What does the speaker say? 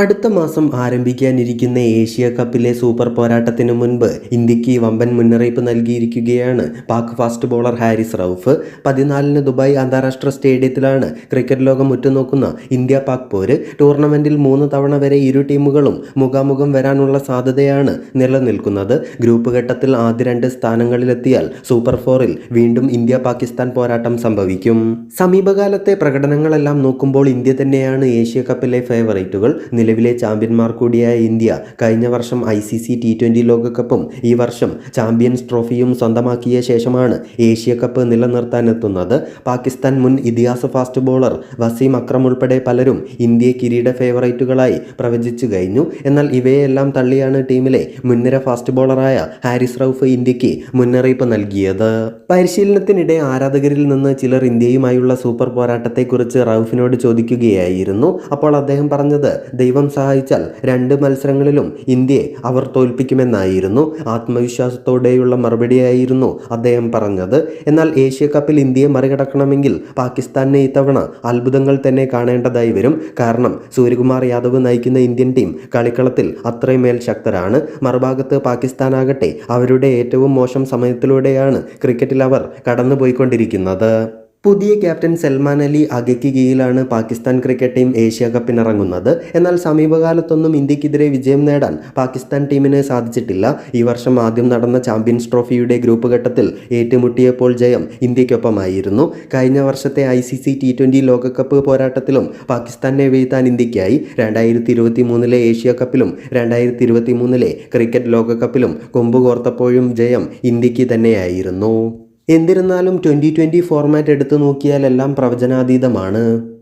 അടുത്ത മാസം ആരംഭിക്കാനിരിക്കുന്ന Asia കപ്പിലെ super പോരാട്ടത്തിനു മുൻപ് ഇന്ത്യയ്ക്ക് വമ്പൻ മുന്നറിയിപ്പ് നൽകിയിരിക്കുകയാണ്. പാക് ഫാസ്റ്റ് ബോളർ ഹാരിസ് റൌഫ് പതിനാലിന് ദുബായ് അന്താരാഷ്ട്ര സ്റ്റേഡിയത്തിലാണ് ക്രിക്കറ്റ് ലോകം ഉറ്റുനോക്കുന്ന ഇന്ത്യ പാക് പോര് ടൂർണമെന്റിൽ മൂന്ന് തവണ വരെ ഇരു ടീമുകളും മുഖാമുഖം വരാനുള്ള സാധ്യതയാണ് നിലനിൽക്കുന്നത്. ഗ്രൂപ്പ് ഘട്ടത്തിൽ ആദ്യ രണ്ട് സ്ഥാനങ്ങളിലെത്തിയാൽ സൂപ്പർ ഫോറിൽ വീണ്ടും ഇന്ത്യ പാകിസ്ഥാൻ പോരാട്ടം സംഭവിക്കും. സമീപകാലത്തെ പ്രകടനങ്ങളെല്ലാം നോക്കുമ്പോൾ ഇന്ത്യ തന്നെയാണ് ഏഷ്യ കപ്പിലെ ഫേവറേറ്റുകൾ. നിലവിലെ ചാമ്പ്യന്മാർ കൂടിയായ ഇന്ത്യ കഴിഞ്ഞ വർഷം I C C T twenty ലോകകപ്പും ഈ വർഷം ചാമ്പ്യൻസ് ട്രോഫിയും സ്വന്തമാക്കിയ ശേഷമാണ് ഏഷ്യ കപ്പ് നിലനിർത്താനെത്തുന്നത്. പാകിസ്ഥാൻ മുൻ ഇതിഹാസ ഫാസ്റ്റ് ബോളർ വസീം അക്രം ഉൾപ്പെടെ പലരും ഇന്ത്യയെ കിരീട ഫേവറേറ്റുകളായി പ്രവചിച്ചു കഴിഞ്ഞു. എന്നാൽ ഇവയെല്ലാം തള്ളിയാണ് ടീമിലെ മുൻനിര ഫാസ്റ്റ് ബോളറായ ഹാരിസ് റൌഫ് ഇന്ത്യയ്ക്ക് മുന്നറിയിപ്പ് നൽകിയത്. പരിശീലനത്തിനിടെ ആരാധകരിൽ നിന്ന് ചിലർ ഇന്ത്യയുമായുള്ള സൂപ്പർ പോരാട്ടത്തെക്കുറിച്ച് റൌഫിനോട് ചോദിക്കുകയായിരുന്നു. അപ്പോൾ അദ്ദേഹം പറഞ്ഞത് ദൈവം സഹായിച്ചാൽ രണ്ട് മത്സരങ്ങളിലും ഇന്ത്യയെ അവർ തോൽപ്പിക്കുമെന്നായിരുന്നു. ആത്മവിശ്വാസത്തോടെയുള്ള മറുപടിയായിരുന്നു അദ്ദേഹം പറഞ്ഞത്. എന്നാൽ ഏഷ്യ കപ്പിൽ ഇന്ത്യയെ മറികടക്കണമെങ്കിൽ പാകിസ്ഥാനെ ഇത്തവണ അത്ഭുതങ്ങൾ തന്നെ കാണേണ്ടതായി വരും. കാരണം സൂര്യകുമാർ യാദവ് നയിക്കുന്ന ഇന്ത്യൻ ടീം കളിക്കളത്തിൽ അത്രമേൽ ശക്തരാണ്. മറുഭാഗത്ത് പാകിസ്ഥാനാകട്ടെ അവരുടെ ഏറ്റവും മോശം സമയത്തിലൂടെയാണ് ക്രിക്കറ്റിൽ അവർ കടന്നുപോയിക്കൊണ്ടിരിക്കുന്നത്. പുതിയ ക്യാപ്റ്റൻ സൽമാൻ അലി അഗയ്ക്ക് കീഴിലാണ് പാകിസ്ഥാൻ ക്രിക്കറ്റ് ടീം ഏഷ്യ കപ്പിനിറങ്ങുന്നത് എന്നാൽ സമീപകാലത്തൊന്നും ഇന്ത്യക്കെതിരെ വിജയം നേടാൻ പാകിസ്ഥാൻ ടീമിന് സാധിച്ചിട്ടില്ല. ഈ വർഷം ആദ്യം നടന്ന ചാമ്പ്യൻസ് ട്രോഫിയുടെ ഗ്രൂപ്പ് ഘട്ടത്തിൽ ഏറ്റുമുട്ടിയപ്പോൾ ജയം ഇന്ത്യക്കൊപ്പമായിരുന്നു കഴിഞ്ഞ വർഷത്തെ I C C T twenty ലോകകപ്പ് പോരാട്ടത്തിലും പാകിസ്ഥാനെ വീഴ്ത്താൻ ഇന്ത്യക്കായി രണ്ടായിരത്തി ഇരുപത്തി മൂന്നിലെ ഏഷ്യ കപ്പിലും രണ്ടായിരത്തി ഇരുപത്തി മൂന്നിലെ ക്രിക്കറ്റ് ലോകകപ്പിലും കൊമ്പ് കോർത്തപ്പോഴും ജയം ഇന്ത്യയ്ക്ക് തന്നെയായിരുന്നു. എന്നിരുന്നാലും ട്വന്റി ട്വന്റി ഫോർമാറ്റ് എടുത്തു നോക്കിയാൽ എല്ലാം പ്രവചനാതീതമാണ്.